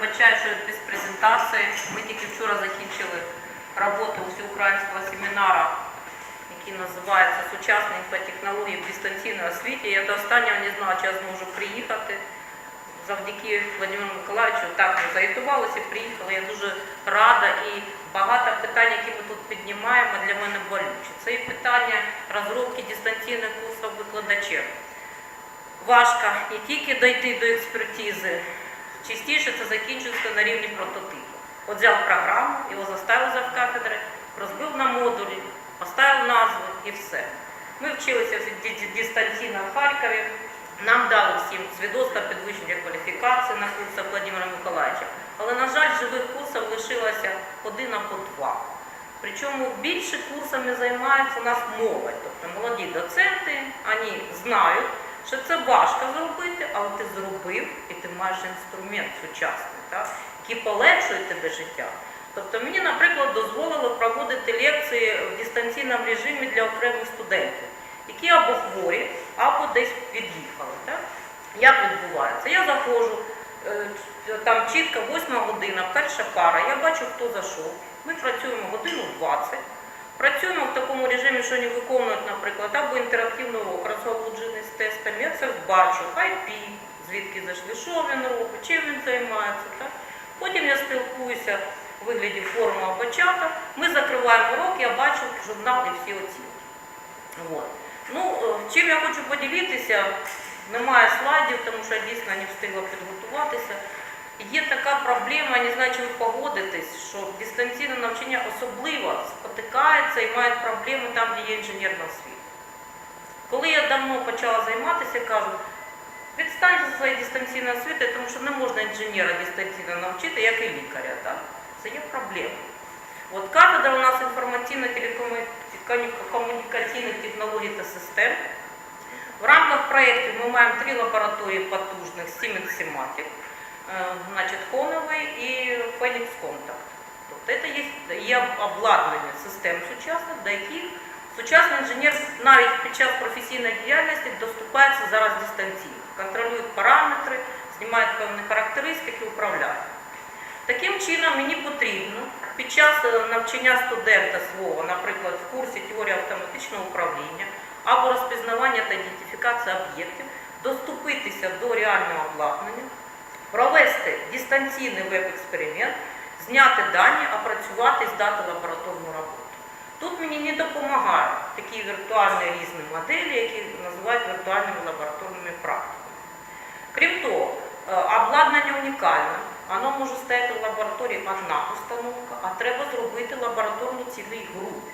вибачаю, що без презентації. Ми тільки вчора закінчили роботу всеукраїнського семінара, який називається Сучасні інфотехнології в дистанційній освіті. Я до останнього не знала, чи я зможу приїхати. Завдяки Владимиру Миколаївичу так ми заїтувалися, приїхали. Я дуже рада і багато питань, які ми тут піднімаємо, для мене болючі. Це і питання розробки дистанційних курсів викладачів. Важко не тільки дойти до експертизи, частіше це закінчується на рівні прототипу. От взяв програму, його заставив за кафедри, розбив на модулі, поставив назву і все. Ми вчилися дистанційно в Харкові. Нам дали всім свідоцтво підвищення кваліфікації на курсах Владимира Миколаївича. Але, на жаль, живих курсів лишилося один або два. Причому більше курсами займається у нас молодь, тобто молоді доценти, вони знають, що це важко зробити, але ти зробив і ти маєш інструмент сучасний, так, який полегшує тебе життя. Тобто мені, наприклад, дозволило проводити лекції в дистанційному режимі для окремих студентів, які або хворі, або десь від'їхали. Як відбувається? Я заходжу, е, там чітко 8 година, перша пара, я бачу, хто зайшов. Ми працюємо годину 20. Працюємо в такому режимі, що вони виконують, наприклад, або інтерактивний урок, розгалуджений з тестами. Я це бачу, IP, звідки зайшли, що він робить, чим він займається. Так? Потім я спілкуюся у вигляді форму або чата. Ми закриваємо урок, я бачу журнал і всі оцінки. От. Ну, е, чим я хочу поділитися, немає слайдів, тому що я дійсно не встигла підготуватися. Є така проблема, не знаю, чи ви погодитесь, що дистанційне навчання особливо спотикається і має проблеми там, де є інженерна освіта. Коли я давно почала займатися, кажу, відстаньте зі своєї дистанційної освіти, тому що не можна інженера дистанційно навчити, як і лікаря. Так? Це є проблема. От кафедра у нас інформаційно-телекомунікаційних технологій та систем. В рамках проєкту ми маємо три лабораторії потужних Siemens Simatic, е, значить, Honeyway і Phoenix Contact. Тобто це є, є обладнання систем сучасних, до яких сучасний інженер навіть під час професійної діяльності доступається зараз дистанційно, контролює параметри, знімає певні характеристики, управляє. Таким чином мені потрібно під час е, навчання студента свого, наприклад, в курсі теорії автоматичного управління або розпізнавання та ідентифікації об'єктів, доступитися до реального обладнання, провести дистанційний веб-експеримент, зняти дані, опрацювати здати лабораторну роботу. Тут мені не допомагають такі віртуальні різні моделі, які називають віртуальними лабораторними практиками. Крім того, е, обладнання унікальне, воно може стояти в лабораторії одна установка, а треба зробити лабораторну цілій групі.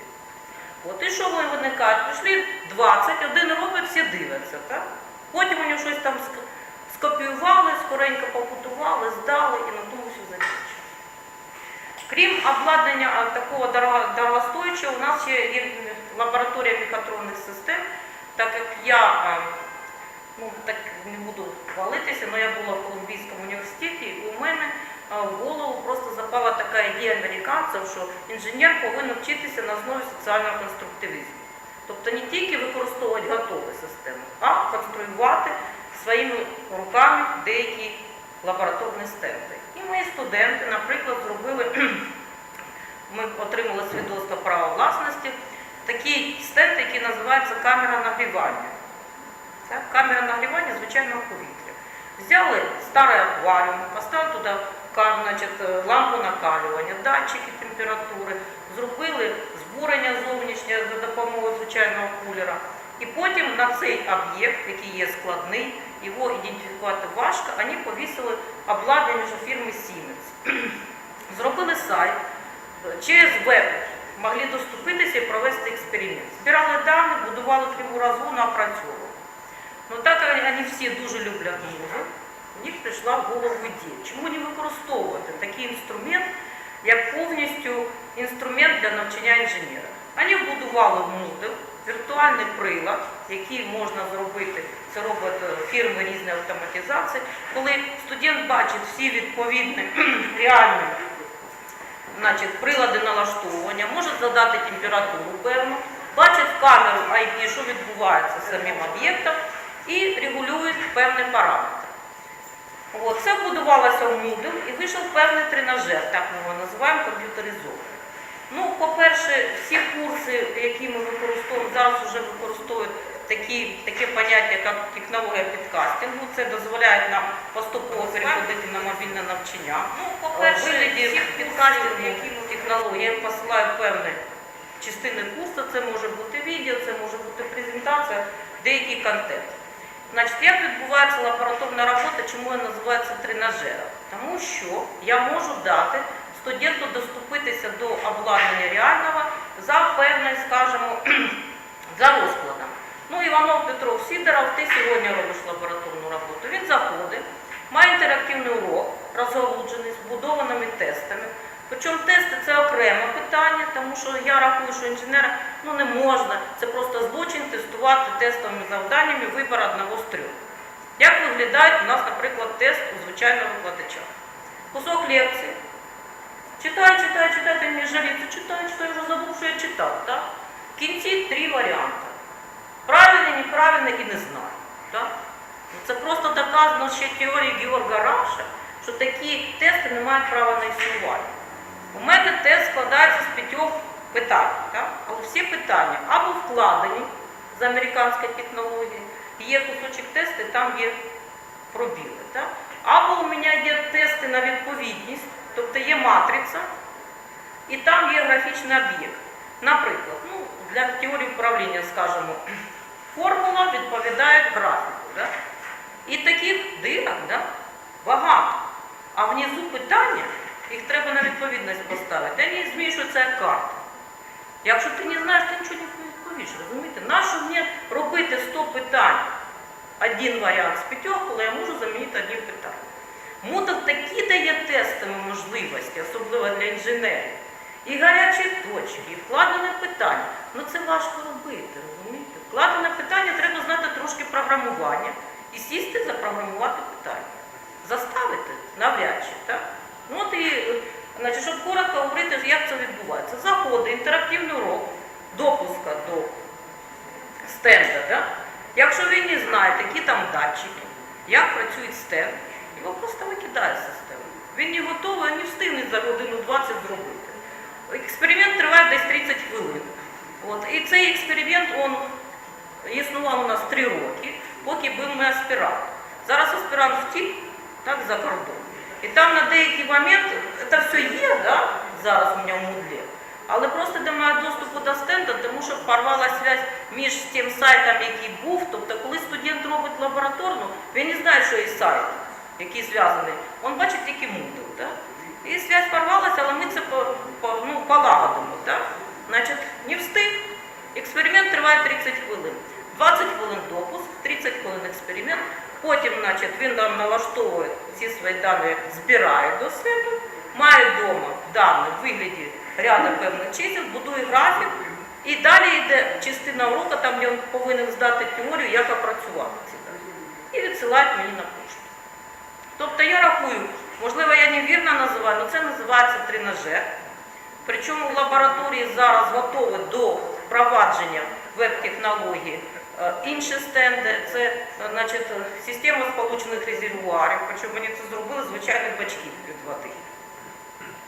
От і що вони виникають? Пішли 20, один робить, всі дивляться. Так? Потім вони щось там скопіювали, скоренько побудували, здали і на тому все закінчили. Крім обладнання такого дорого- дорогостоячого, у нас є лабораторія мехатронних систем, так як я ну, так не буду хвалитися, але я була в Колумбійському університеті, і у мене в голову просто запала така ідея американців, що інженер повинен вчитися на основі соціального конструктивізму. Тобто не тільки використовувати готові системи, а конструювати своїми руками деякі лабораторні стенди. І мої студенти, наприклад, зробили, ми отримали свідоцтво права власності, такий стенд, який називається камера нагрівання. Так? Камера нагрівання звичайного повітря. Взяли старий акваріум, поставили туди значить, лампу накалювання, датчики температури, зробили збурення зовнішнє за допомогою звичайного кулера. І потім на цей об'єкт, який є складний, його ідентифікувати важко, вони повісили обладнання фірми Siemens. Зробили сайт, через веб могли доступитися і провести експеримент. Збирали дані, будували криву розгону, опрацьовували. Ну так як вони всі дуже люблять музику, в них прийшла в голову ідея. Чому не використовувати такий інструмент, як повністю інструмент для навчання інженера? Вони вбудували модуль, віртуальний прилад, який можна зробити, це робить е, фірми різної автоматизації, коли студент бачить всі відповідні реальні значить, прилади налаштовування, може задати температуру певну, бачить в камеру IP, що відбувається з самим об'єктом, і регулюють певні параметри. От, це вбудувалося в Moodle і вийшов певний тренажер, так ми його називаємо комп'ютеризований. Ну, по-перше, всі курси, які ми використовуємо, зараз вже використовують такі, таке поняття, як технологія підкастингу. Це дозволяє нам поступово переходити на мобільне навчання. Ну, по-перше, вигляді підкастингу, які ми технології, я посилаю певні частини курсу, це може бути відео, це може бути презентація, деякий контент. Значить, як відбувається лабораторна робота, чому я називаю це тренажером? Тому що я можу дати студенту доступитися до обладнання реального за певним, скажімо, за розкладом. Ну, Іванов Петров Сідоров, ти сьогодні робиш лабораторну роботу. Він заходить, має інтерактивний урок, розгалуджений, з будованими тестами. Причому тести це окреме питання, тому що я рахую, що інженера ну, не можна, це просто злочин тестувати тестовими завданнями вибір одного з трьох. Як виглядає у нас, наприклад, тест у звичайного викладача? Кусок лекції. Читай, читай, читай, ти мені жаліться, читай, читай, вже забув, що я читав. Так? В кінці три варіанти. Правильний, неправильний і не знаю. Так? Ну, Це просто доказано ще теорією Георга Раша, що такі тести не мають права на існування. У мене тест складається з п'ятьох питань. Так? Але всі питання або вкладені з американської технології, є кусочок тесту, там є пробіли. Так? Або у мене є тести на відповідність, тобто є матриця, і там є графічний об'єкт. Наприклад, ну, для теорії управління, скажімо, формула відповідає графіку. Да? І таких дирок да, багато. А внизу питання, їх треба на відповідність поставити. Вони змішуються як карта. Якщо ти не знаєш, ти нічого не відповіш, розумієте? Нащо мені робити 100 питань? Один варіант з п'ятьох, коли я можу замінити одним питанням. Moodle такі дає тестові можливості, особливо для інженерів. І гарячі точки, і вкладене питання. Ну це важко робити, розумієте? Вкладене питання треба знати трошки програмування і сісти запрограмувати питання. Заставити навряд чи, так? Ну от і, значить, щоб коротко говорити, як це відбувається. Заходить інтерактивний урок, допуска до стенда. Да? Якщо він не знає, які там датчики, як працюють стенд, його просто викидає з системи. Він не готовий, не встигне за годину 20 зробити. Експеримент триває десь 30 хвилин. От. І цей експеримент он, існував у нас 3 роки, поки був ми аспірант. Зараз аспірант втік так, за кордон. І там на деякий момент, це все є, да, зараз у мене в Мудлі, але просто немає доступу до стенда, тому що порвала зв'язь між тим сайтом, який був. Тобто, коли студент робить лабораторну, він не знає, що є сайт, який зв'язаний. Він бачить тільки. Да? І зв'язь порвалася, але ми це по, по, ну, полагодимо. Да? Значить, не встиг. Експеримент триває 30 хвилин. 20 хвилин допуск, 30 хвилин експеримент. Потім значить, він нам налаштовує всі свої дані, збирає до себе, має вдома дані в вигляді ряду певних чисел, будує графік. І далі йде частина уроку, там, де він повинен здати теорію, як опрацювати ці дані. І відсилають мені на. Тобто я рахую, можливо, я невірно називаю, але це називається тренажер. Причому в лабораторії зараз готові до впровадження веб-технології е, інші стенди, це е, значить, система сполучених резервуарів, причому вони це зробили звичайних бачків від води.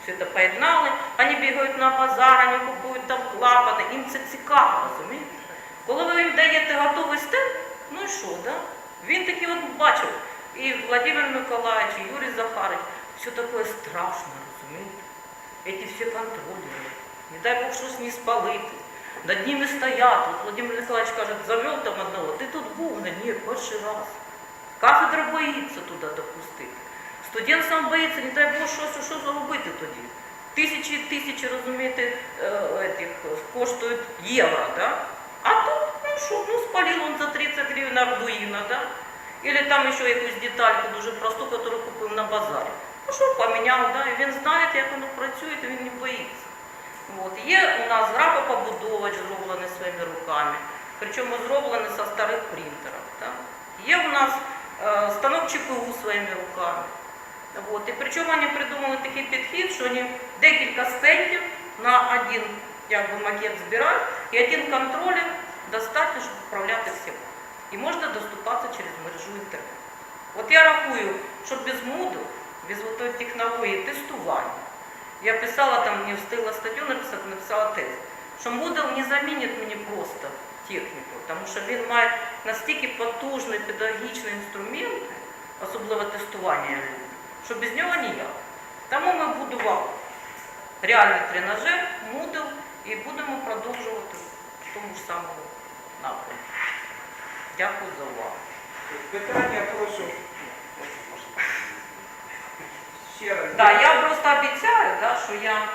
Все це поєднали, вони бігають на базар, вони купують там клапани, їм це цікаво, розумієте? Коли ви їм даєте готовий стенд, ну і що, да? Він такий от бачив. І Владимир Миколаївич, і Юрій Захарович, все таке страшно, розумієте? Эти все контролеры, не дай Бог щось не спалити. Над ними стоять. От Владимир Николаевич каже, завел там одного, ти тут був? На ні, перший раз. Кафедра боїться туди допустити. Студент сам боїться, не дай Бог щось, що зробити тоді. Тисячі і тисячі, розумієте, е, этих, коштують євро, да? А тут, ну що, ну спалил он за 30 гривень Ардуїна, да? Или там ще якусь детальку дуже просту, яку купив на базарі. Ну що, поміняв, да? і він знає, як воно працює, то він не боїться. От. Є у нас графопобудовач зроблений своїми руками, причому зроблений со старих принтерів. Так? Є у нас е, станок ЧПУ своїми руками. От. І причому вони придумали такий підхід, що вони декілька стендів на один як би, макет збирають, і один контролер достатньо, щоб управляти всім. І можна доступатися через мережу інтернету. От я рахую, що без Moodle, без технології тестування. Я писала там, не встигла статтю написати, написала тезу, що Moodle не замінить мені просто техніку, тому що він має настільки потужні педагогічні інструменти, особливо тестування, що без нього ніяк. Тому ми будували реальний тренажер, Moodle і будемо продовжувати в тому ж самому напрямку. Дякую за увагу. Питання прошу. Ще раз. Да, я просто обіцяю, да, що я,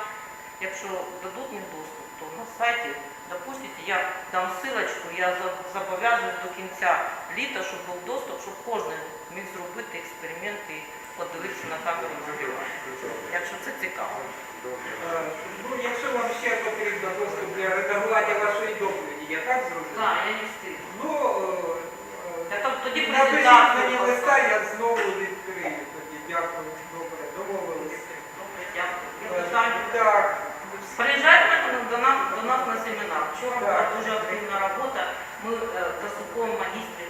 якщо дадуть мені доступ, то на сайті, допустите, я дам ссылочку, я зобов'язую до кінця літа, щоб був доступ, щоб кожен міг зробити експеримент і подивитися на камеру нагрівання. Якщо це цікаво. Е, Ну, якщо вам ще потрібно доступ для редагування вашої доповіді, я так зрозумів? Так, я не встигну. Ну, Я там тоді е, напишіть мені листа, я знову відкрию. Тоді дякую. Добре, домовилися. Добре, дякую. Е? Так. Приїжджайте до нас, до нас на семінар. Вчора була дуже активна робота. Ми е, заслуховуємо магістрів